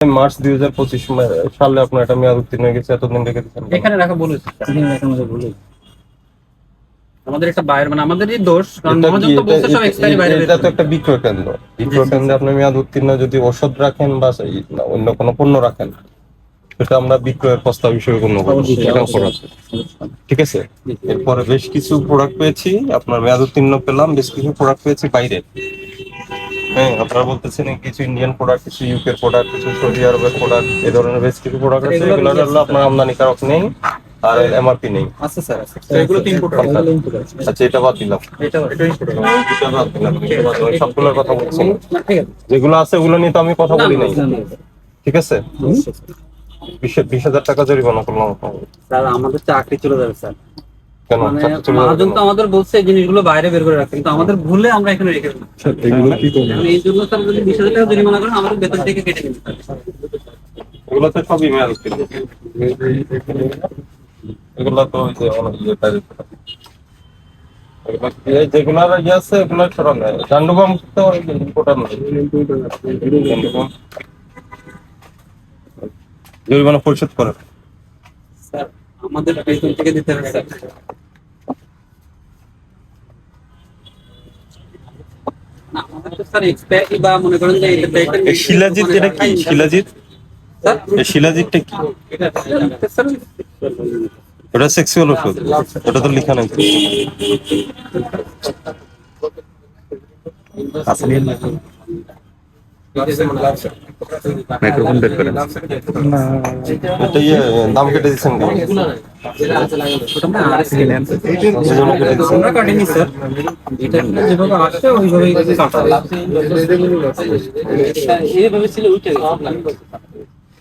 March দুই হাজার পঁচিশ সালে আপনার এটা মেয়াদ উত্তীর্ণ হয়ে গেছে এতদিন রেখে দিচ্ছেন। এখানে রাখা বলেছে এখানে রাখা আমাদের বলে আমাদের একটা বাইরে মানে আমাদেরই দোষ কারণ মহাজন তো বলছে সব এক্সপায়ারি বাইরে এটা তো একটা বিক্রয় কেন্দ্র। বিক্রয় কেন্দ্রে আপনি মেয়াদ উত্তীর্ণ যদি ওষুধ রাখেন বা অন্য কোনো পণ্য রাখেন সেটা আমরা বিক্রয়ের প্রস্তাব হিসেবে গণ্য করব। ঠিক আছে? এরপরে বেশ কিছু প্রোডাক্ট পেয়েছি। আপনার মেয়াদ উত্তীর্ণ পেলাম বেশ কিছু প্রোডাক্ট পেয়েছি বাইরে। হ্যাঁ আপনারা বলতেছেন কিছু ইন্ডিয়ান প্রোডাক্ট কিছু ইউকে প্রোডাক্ট কিছু সৌদি আরবের প্রোডাক্ট এই ধরনের বেশ কিছু প্রোডাক্ট আছে এগুলো? হলো আপনার আমদানিকারক নেই আর এমআরপি নেই। আছে স্যার এগুলো তিন ফুট আচ্ছা এটা বাদ দিলাম। এটা এটা ইনপুট এটা বাদ দিলাম। সবগুলোর কথা বলছি। যেগুলো আছে ওগুলো নিয়ে তো আমি কথা বলি নাই। ঠিক আছে? বিশ বিশ হাজার টাকা জরিমানা করলাম স্যার আমাদের চাকরি চলে যাবে স্যার। মানে মহাজন তো আমাদের বলছে এই জিনিসগুলো বাইরে বের করে রাখতে কিন্তু আমাদের ভুলে আমরা এখানে রেখে মানে এই জন্য স্যার যদি বিশ হাজার টাকা জরিমানা করেন আমাদের বেতন থেকে কেটে নেবে এগুলো তো সবই মেয়াদ এগুলো তো ওই যে অনেক ইয়ে আছে এগুলো সরান তো জরিমানা পরিশোধ করে। স্যার আমাদের বেতন থেকে দিতে হবে স্যার। শিলাজিৎ এটা কি? শিলাজিৎ? শিলাজিৎটা কি? ওটা সেক্সুয়াল ওষুধ ওটা তো লেখা নাই। মাইক্রোফোন বের করেন। এটা ইয়ে দাম কেটে দিচ্ছেন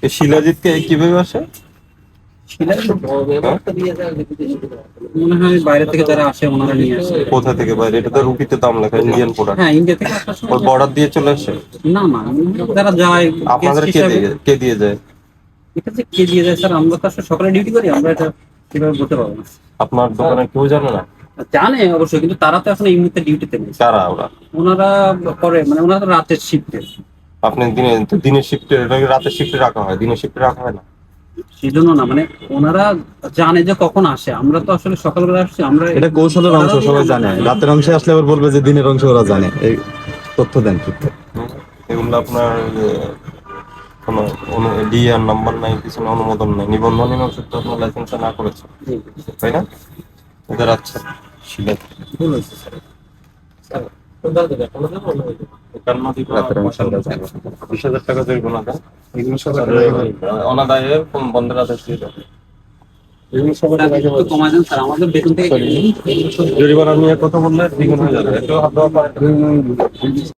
শিলাজিৎকে কীভাবে আসে? মনে হয় বাইরে থেকে যারা আসে ওনারা নিয়ে আসে কোথা থেকে বাইরে? এটা তো রুপিতে দাম লেখা ইন্ডিয়ান প্রোডাক্ট হ্যাঁ ইন্ডিয়া থেকে আসার বর্ডার দিয়ে চলে আসে? না না যারা যায় আপনাদের কে দিয়ে কে দিয়ে যায়? এটা যে কে দিয়ে যায়, স্যার, আমরা তো আসলে সকালে ডিউটি করি, আমরা এটা কীভাবে বলতে পারব? না আপনার দোকানে কেউ জানে না? জানে অবশ্যই কিন্তু তারা তো এখন এই মুহূর্তে ডিউটিতে নেই। কারা ওরা? ওনারা করে মানে ওনারা রাতের শিফটে আপনি দিনে দিনের শিফটে রাতের শিফটে রাখা হয়? দিনের শিফটে রাখা হয় না? সেই জন্য না মানে ওনারা জানে যে কখন আসে। আমরা তো আসলে সকালবেলা আসছি আমরা এটা কৌশলের অংশ সবাই জানে। রাতের অংশে আসলে আবার বলবে যে দিনের অংশ ওরা জানে। এই তথ্য দেন ঠিক এগুলো আপনার কোনো ডিআর নাম্বার নাই কিছু না, অনুমোদন নাই নিবন্ধনহীন ওষুধ তো আপনার লাইসেন্স না করেছে। তাই না? এদের আচ্ছা। বিশ হাজার টাকা জরিমানা দেয়। অনাদায়ে বন্ধের আদেশ দিয়ে দেয়। নিয়ে কথা বললে দ্বিগুণ হয়ে যাবে।